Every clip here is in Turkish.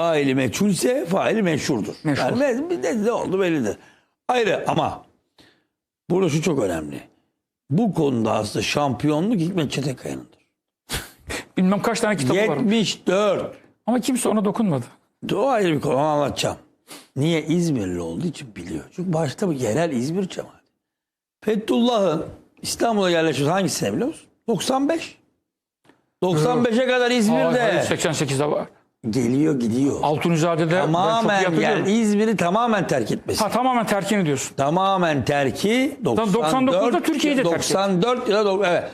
faili meçhulse faili meşhurdur. Meşhur. Yani ne, ne, ne oldu bellidir. Ayrı ama burada şu çok önemli. Bu konuda aslında şampiyonluk Hikmet Çetekaya'nındır. Bilmem kaç tane kitabı var. 74. Ama kimse ona dokunmadı. O ayrı bir konu onu anlatacağım. Niye İzmirli olduğu için biliyor. Çünkü başta bu yerel İzmir cemaati. Fethullah'ın İstanbul'a yerleşmesi hangi sene biliyor musun? 95. 95'e kadar İzmir'de. Hayır, 88'de var. Geliyor gidiyor. Altunizade'de ben çok Tamamen yani İzmir'i tamamen terk etmesi. Ha tamamen terkini diyorsun. Tamamen terki 94, 99'da Türkiye'yi de terk etti. 94 ya da dok- evet.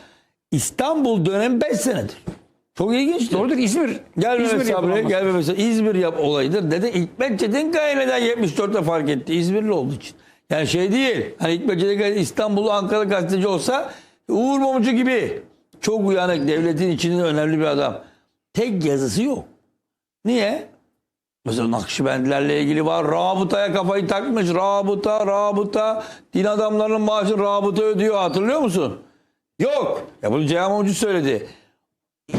İstanbul dönemi 5 senedir. Çok ilginçtir. Doğrudur İzmir. Gel İzmir Sabri, gel. İzmir yap olayıdır dedi. Hikmet Çetinkaya neden 74'te fark etti? İzmirli olduğu için. Yani şey değil. Hani Hikmet Çetinkaya İstanbul'u Ankara gazeteci olsa Uğur Mumcu gibi çok uyanık devletin içinde önemli bir adam. Tek yazısı yok. Niye? Mesela Nakşibendilerle ilgili var. Rabıtaya kafayı takmış. Rabıta, rabıta. Din adamlarının maaşını rabıta ödüyor. Hatırlıyor musun? Yok. Ya bunu Ceyhan Mumcu söyledi.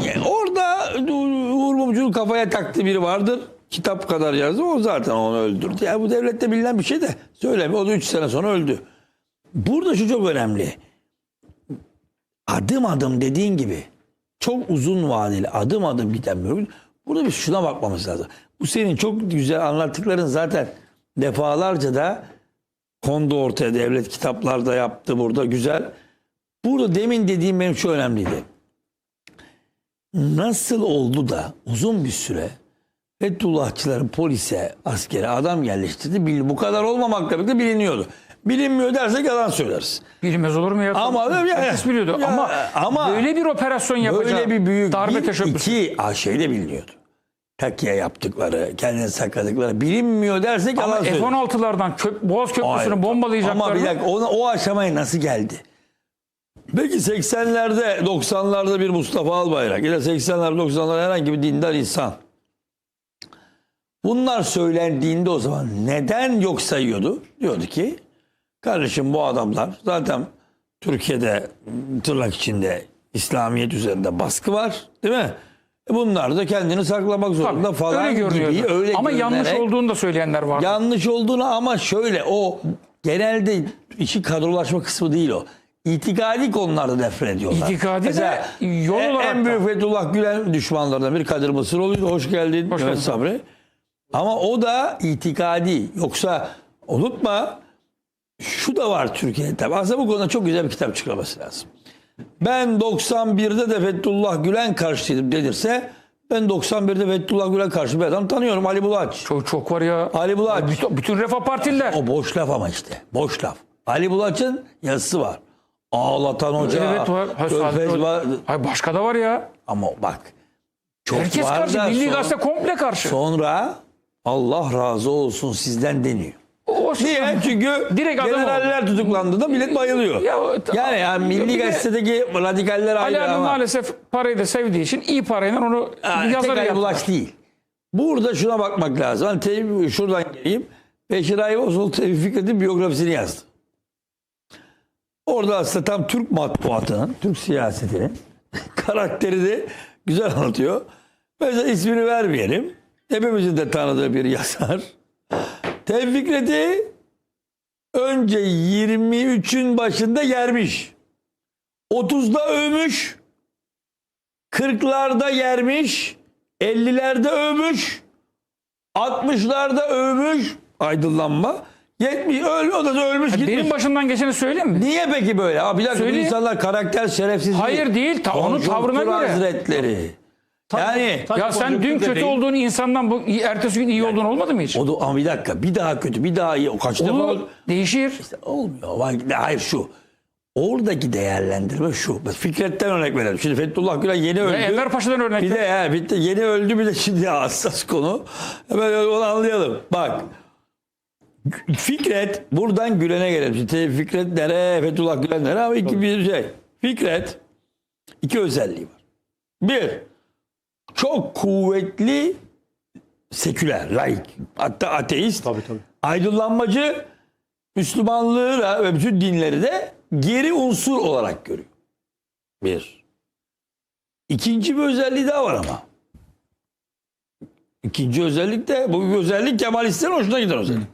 Ya Orada Uğur Mumcu'nun kafaya taktığı biri vardır. Kitap kadar yazdı. O zaten onu öldürdü. Yani bu devlette bilinen bir şey de söyleme. O da 3 sene sonra öldü. Burada şu çok önemli. Adım adım dediğin gibi çok uzun vadeli adım adım giden bir. Burada bir şuna bakmamız lazım. Bu senin çok güzel anlattıkların zaten defalarca da kondu ortaya devlet kitaplarda yaptı burada güzel. Burada demin dediğim benim şu önemliydi nasıl oldu da uzun bir süre Fethullahçıların polise, askere adam yerleştirdi. Bu kadar olmamakla birlikte biliniyordu. Bilinmiyor dersek yalan söyleriz. Bilmez olur mu ya? Ama- Herkes biliyordu. Ya, ama, ama böyle bir operasyon yapacak. Böyle bir büyük darbe bir, teşebbüsü. iki ah, şey de biliniyordu. Takiye yaptıkları, kendini sakladıkları bilinmiyor dersek yalan Ama söyleriz. F-16'lardan köp, Boğaz Köprüsü'nü Hayır. bombalayacaklar. Ama bir dakika ona, o aşamaya nasıl geldi? Peki 80'lerde 90'larda bir Mustafa Albayrak ya da 80'ler 90'lar herhangi bir dindar insan. Bunlar söylendiğinde o zaman neden yok sayıyordu? Diyordu ki kardeşim bu adamlar zaten Türkiye'de tırnak içinde İslamiyet üzerinde baskı var değil mi? E Bunlar da kendini saklamak zorunda Tabii, falan öyle görünüyordu. gibi öyle Ama yanlış olduğunu da söyleyenler var. Yanlış olduğunu ama şöyle o genelde işi kadrolaşma kısmı değil o. İtikadi konularda nefret ediyorlar. İtikadi de yol en- olarak En da. büyük Fethullah Gülen düşmanlarından biri Kadir Mısıroğlu'ydu. Hoş geldin Hoş Mehmet. Sabri. Ama o da itikadi. Yoksa unutma şu da var Türkiye'de tabii. Aslında bu konuda çok güzel bir kitap çıkarması lazım. Ben 91'de de Fethullah Gülen karşıydım denirse ben 91'de Fethullah Gülen karşı bir adam tanıyorum Ali Bulaç. Çok, çok var ya. Ali Bulaç. Bütün, bütün Refah Partililer. O boş laf ama işte. Boş laf. Ali Bulaç'ın yazısı var. Ağlatan hoca. evet var. Ha, sadece- var. Hayır başka da var ya. Ama bak. Çok Herkes var karşı. da Milli Gazete komple karşı. Sonra Allah razı olsun sizden deniyor. O, Niye? Çünkü Direkt adam generaller tutuklandı da millet bayılıyor. Ya, yani, yani Milli de- Gazete'deki radikaller Ali ayrı abi ama maalesef parayı da sevdiği için iyi parayla onu yani yazarı Ali yaptılar. Bulaç değil. Burada şuna bakmak lazım. Hani te- şuradan geleyim. Beşir Ayvazoğlu Tevfik Fikret'in biyografisini yazdı. Orada aslında tam Türk matbuatının, Türk siyasetinin karakteri de güzel anlatıyor. Mesela ismini vermeyelim. Hepimizin de tanıdığı bir yazar. Tevfik Fikret'i önce 23'ün başında yermiş. 30'da övmüş. 40'larda yermiş. 50'lerde övmüş. 60'larda övmüş. Aydınlanma. 70 öl, o da ölmüş gitmiş. Benim başımdan geçeni söyleyeyim mi? Niye peki böyle? Abi bir dakika Söyleyeyim. insanlar karakter şerefsiz Hayır değil, ta- onun tavrına göre. hazretleri. Yani Ya sen dün kötü olduğun insandan bu ertesi gün iyi olduğun olmadı mı hiç? o da ama bir dakika bir daha kötü bir daha iyi. O kaç defa Olur, değişir. olmuyor. Vay- Hayır şu. Oradaki değerlendirme şu. Fikret'ten örnek verelim. Şimdi Fethullah Gülen yeni öldü. Enver Paşa'dan örnek Bir de he, bitti. Yeni öldü bir de şimdi hassas konu. Hemen onu anlayalım. Bak. Fikret buradan Gülen'e gelelim. Şimdi Fikret nere? Fethullah Gülen nere? Ama iki bir şey. Fikret iki özelliği var. Bir, çok kuvvetli seküler, laik, hatta ateist, Tabii tabii. aydınlanmacı, Müslümanlığı da ve bütün dinleri de geri unsur olarak görüyor. Bir. İkinci bir özelliği daha var ama. İkinci özellik de bu özellik Kemalistlerin hoşuna gider özellik.